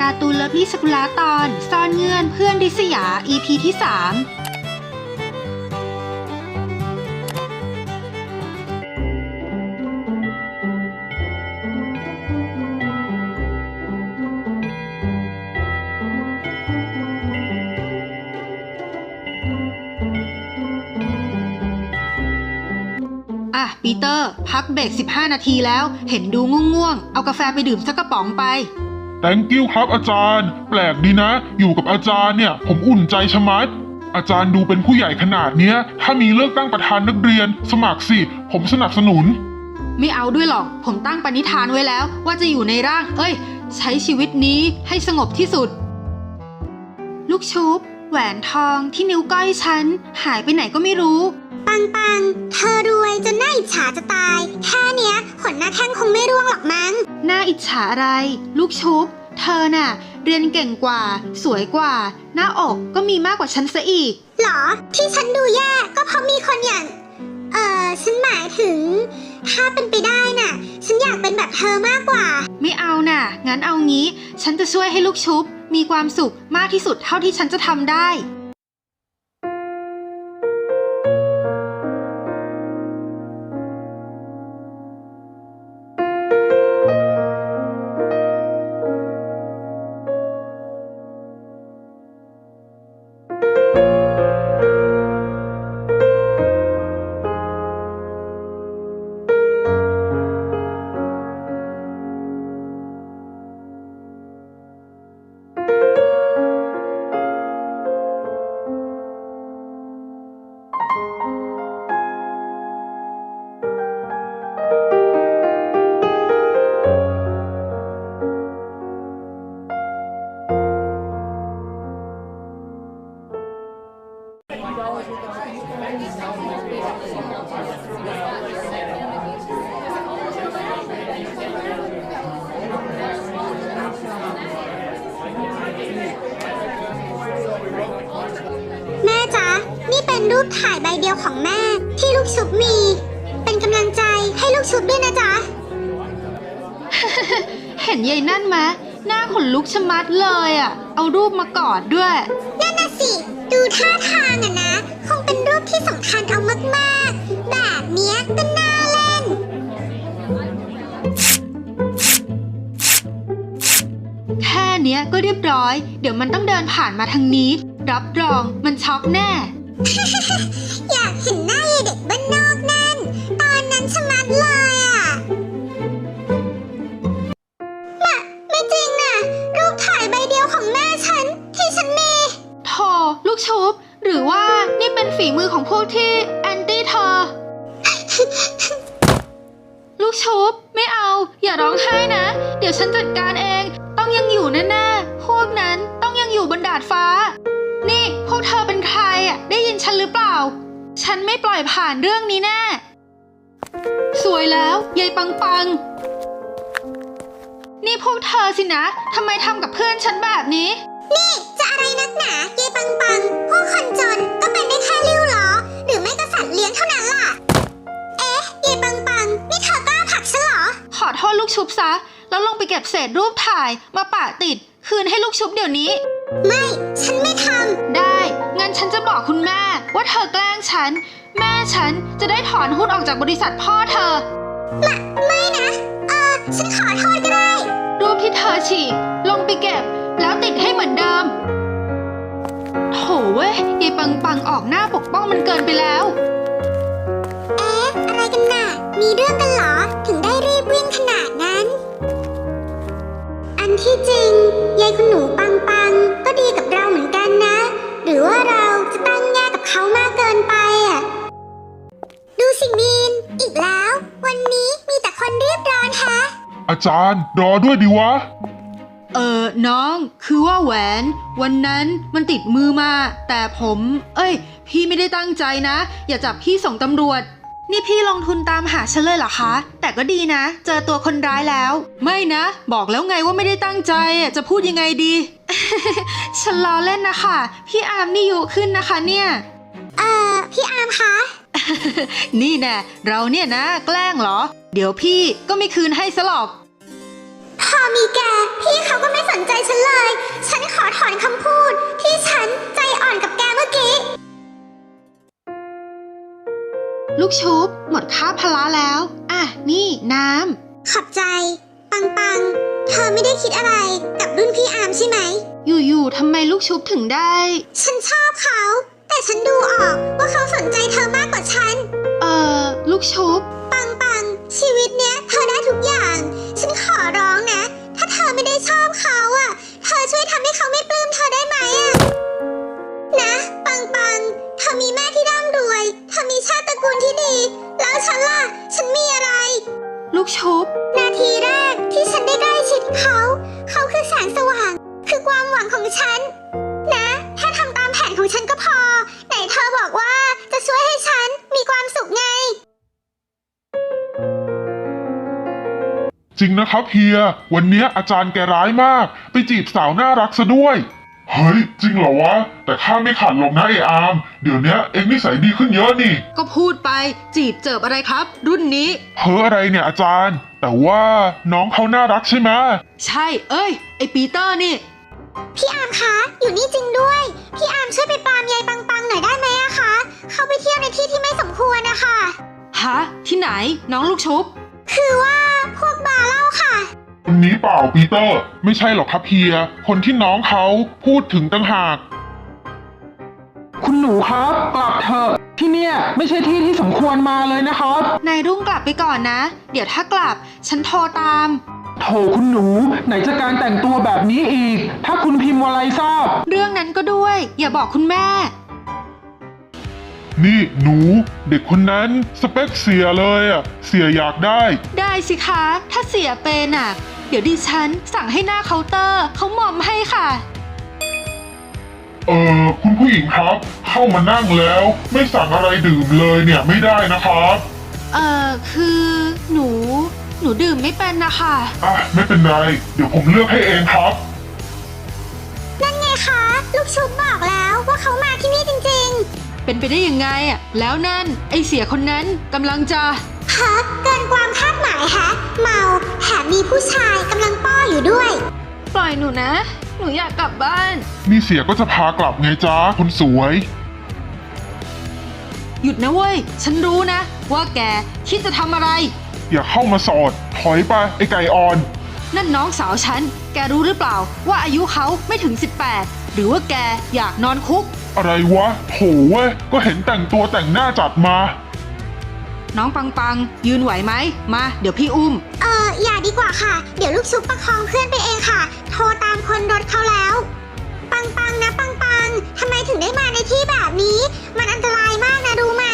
การ์ตูนเลิฟลี่สกุลาตอน ซ่อนเงื่อนเพื่อนริษยา EP ที่ 3 อะ ปีเตอร์ พักเบรก15 นาทีแล้ว เห็นดูง่วงๆ เอากาแฟไปดื่มสักกระป๋องไป thank you ครับอาจารย์ แปลกดีนะ อยู่กับอาจารย์เนี่ย ผมอุ่นใจชะมัด อาจารย์ดูเป็นผู้ใหญ่ขนาดเนี้ย ถ้ามีเลือกตั้งประธานนักเรียน สมัครสิ ผมสนับสนุน ไม่เอาด้วยหรอก ผมตั้งปณิธานไว้แล้ว ว่าจะอยู่ในร่าง เอ้ย ใช้ชีวิตนี้ให้สงบที่สุด ลูกชุบแหวนทองที่นิ้วก้อยฉัน หายไปไหนก็ไม่รู้ ปังปังเธอรวยจนน่าอิจฉาจะตาย แค่เนี้ยขนหน้าแข้งคงไม่ร่วงหรอกมั้ง น่าอิจฉาอะไร ลูกชุบ เธอน่ะ เรียนเก่งกว่า สวยกว่า หน้าอกก็มีมากกว่าฉันซะอีก หรอ ที่ฉันดูแย่ก็เพราะมีคนอย่าง เออฉันหมายถึง ถ้าเป็นไปได้น่ะ ฉันอยากเป็นแบบเธอมากกว่า ไม่เอาน่ะ งั้นเอางี้ ฉันจะช่วยให้ลูกชุบ มีความสุขมากที่สุดเท่าที่ฉันจะทำได้ แม่จ๊ะ นี่เป็นรูปถ่ายใบเดียวของแม่ที่ลูกชุบมี เป็นกำลังใจให้ลูกชุบด้วยนะจ๊ะ เห็นยายนั่นไหมหน้าขนลุกชะมัดเลยอะ เอารูปมากอดด้วย นั่นน่ะสิ ดูท่าทางอะนะ คงเป็นรูปที่สำคัญ นี้ยก็เรียบร้อย เดี๋ยวมันต้องเดินผ่านมาทางนี้ รับรองมันช็อกแน่ อยากเห็นหน้ายายเด็กบ้านนอกนั่น ตอนนั้นชะมัดเลยอะมาไม่จริงน่ะรูปถ่ายใบเดียวของแม่ฉันที่ฉันมีโธ่ลูกชุบ หรือว่านี่เป็นฝีมือของพวกที่แอนตี้เธอ ลูกชุบ ไม่เอา อย่าร้องไห้นะ เดี๋ยวฉันจัดการเอง ต้องยังอยู่แน่ๆพว กนั้นต้องยังอยู่บนดาดฟ้า นี่พวกเธอเป็นใครอะ ได้ยินฉันหรือเปล่า ฉันไม่ปล่อยผ่านเรื่องนี้แน่ สวยแล้วยายปังปัง นี่พวกเธอสินะทำไมทำกับเพื่อนฉันแบบนี้ นี่จะอะไรนักหนายายปังปัง พวกคนจนก็เป็นได้แค่ริ้วเหรอหรือไม่ก็สัตว์เลี้ยงเท่านั้นล่ะ เอ๊ะยายปังปัง นี่เธอกล้าผลักฉันเหรอ ขอโทษลูกชุบซะ แล้วลงไปเก็บเศษรูปถ่ายมาปะติด คืนให้ลูกชุบเดี๋ยวนี้ ไม่ ฉันไม่ทได้ งั้นฉันจะบอกคุณแม่ ว่าเธอแกล้งฉัน แม่ฉันจะได้ถอนหุ้นออกจากบริษัทพ่อเธอำไม่ไม่นะ เออ ฉันขอโทษก็ได้ รูปที่เธอฉีกลงไปเก็บ แล้วติดให้เหมือนเดิม โถเว้ยยายปังปังออกหน้าปกป้องมันเกินไปแล้ว เอ๊ะ อะไรกันน่ะ มีเรื่องกันเหรอ นที่จริงยายคุณหนูปังปังก็ดีกับเราเหมือนกันนะ หรือว่าเราจะตั้งแง่กับเขามากเกินไปอะ ดูสิมีน อีกแล้ว วันนี้มีแต่คนเรียบร้อนแฮะ อาจารย์รอด้วยดีวะ เออน้องคือว่าแหวน วันนั้นมันติดมือมา แต่ผม เอ้ย พี่ไม่ได้ตั้งใจนะ อย่าจับพี่ส่งตำรวจ นี่พี่ลงทุนตามหาฉันเลยเหรอคะ แต่ก็ดีนะ เจอตัวคนร้ายแล้ว ไม่นะ บอกแล้วไงว่าไม่ได้ตั้งใจอะจะพูดยังไงดี ฉันล้อเล่นนะคะ พี่อาร์มนี่ยุขึ้นนะคะเนี่ย เอ่อ พี่อาร์มคะ นี่แน่เราเนี่ยนะ แกล้งเหรอ เดี๋ยวพี่ก็ไม่คืนให้ซะหรอก พอมีแก พี่เขาก็ไม่สนใจฉันเลย ฉันขอถอนคำพูดที่ฉันใจอ่อน ลูกชุบ หมดค่าพละแล้ว อะ นี่น้ขอบใจ ปังปัง เธอไม่ได้คิดอะไรกับรุ่นพี่อาร์มใช่ไหมำอยู่ๆทำไมลูกชุบถึงได้ ฉันชอบเขา แต่ฉันดูออกว่าเขาสนใจเธอมากกว่าฉัน เอ่อลูกชุบ ปังปัง ชีวิตเนี้ยเธอได้ทุกอย่าง ฉันขอร้องนะ ถ้าเธอไม่ได้ชอบเขาอะเธอช่วยทำให้เขาไม่ปลื้มเธอได้ไหมอะนะ ปังปัง กูลที่ดี แล้วฉันล่ะ ฉันมีอะไร ลูกชุบนาทีแรกที่ฉันได้ใกล้ชิดเขา เขาคือแสงสว่าง คือความหวังของฉัน นะ แค่ทำตามแผนของฉันก็พอ ไหนเธอบอกว่าจะช่วยให้ฉันมีความสุขไง จริงนะครับเฮีย วันเนี้ยอาจารย์แกร้ายมาก ไปจีบสาวน่ารักซะด้วย เฮ้ย จริงเหรอวะ แต่ข้าไม่ขัดหรอกนะไออาร์มเดี๋ยวเนี้ยเอ็งนิสัยดีขึ้นเยอะนี่ ก็พูดไปจีบเจิบอะไรครับ รุ่นนี้เพ้ออะไรเนี่ยอาจารย์ แต่ว่าน้องเขาน่ารักใช่ไหมใช่ เอ้ย ไอปีเตอร์นี่ พี่อาร์มคะ อยู่นี่จริงด้วย พี่อาร์มช่วยไปปรามยายปังปังหน่อยได้ไหมอะคะ เขาไปเที่ยวในที่ที่ไม่สมควรนะคะ ฮะ ที่ไหนน้องลูกชุบ คือว่าพวกบาร์เหล้าค่ะค นนี้เปล่าปีเตอร์ ไม่ใช่หรอกครับเฮีย คนที่น้องเขาพูดถึงตั้งหาก คุณหนูครับกลับเถอะที่เนี่ยไม่ใช่ที่ที่สมควรมาเลยนะครับ นายรุ่งกลับไปก่อนนะ เดี๋ยวถ้ากลับ ฉันโทรตาม โถคุณหนู ไหนจะการแต่งตัวแบบนี้อีก ถ้าคุณพิมพ์วลัยทราบ เรื่องนั้นก็ด้วย อย่าบอกคุณแม่ นี่หนู เด็กคนนั้นสเปคเสียเลยอะ เสียอยากได้ ได้สิคะ ถ้าเสียเป็นอะ เดี๋ยวดิฉันสั่งให้หน้าเคาน์เตอร์เขาหมอมให้ค่ะ เออคุณผู้หญิงครับ เข้ามานั่งแล้ว ไม่สั่งอะไรดื่มเลยเนี่ยไม่ได้นะครับเอ่อคือหนู หนูดื่มไม่เป็นนะคะ อะไม่เป็นไร เดี๋ยวผมเลือกให้เองครับ นั่นไงคะ ลูกชุบบอกแล้วว่าเขามาที่นี่จริงเป็นไปได้ยังไงอะแล้วนั่นไอเสียคนนั้นกำลังจะๆฮะเกิน ความคาดหมายฮะเมาแถมมีผู้ชายกำลังป้ออยู่ด้วย ปล่อยหนูนะ หนูอยากกลับบ้าน นี่เสียก็จะพากลับไงจ้าคนสวย หยุดนะเว้ย ฉันรู้นะ ว่าแกคิดจะทำอะไร อย่าเข้ามาสอด ถอยไปไอไก่อ่อน นั่นน้องสาวฉัน แกรู้หรือเปล่า ว่าอายุเขาไม่ถึง 18 หรือว่าแกอยากนอนคุก อะไรวะโถเว้ยก็เห็นแต่งตัวแต่งหน้าจัดมา น้องปังปังยืนไหวไหมมา เดี๋ยวพี่อุ้ม เอออย่าดีกว่าค่ะ เดี๋ยวลูกชุบประคองเพื่อนไปเองค่ะ โทรตามคนรถเขาแล้ว ปังปังนะปังปังทำไมถึงได้มาในที่แบบนี้ มันอันตรายมากนะรู้ไหม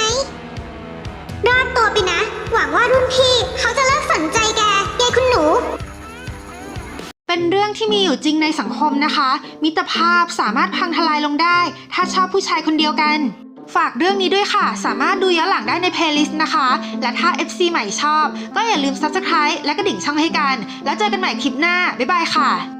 รอดตัวไปนะ หวังว่ารุ่นพี่เขาจะเลิกสนใจแกยายคุณหนูเป็นเรื่องที่มีอยู่จริงในสังคมนะคะ มิตรภาพสามารถพังทลายลงได้ ถ้าชอบผู้ชายคนเดียวกัน ฝากเรื่องนี้ด้วยค่ะ สามารถดูย้อนหลังได้ในเพลย์ลิสต์นะคะ และถ้า FC ใหม่ชอบ ก็อย่าลืม Subscribe และกระดิ่งช่องให้กัน แล้วเจอกันใหม่คลิปหน้า บ๊ายบายค่ะ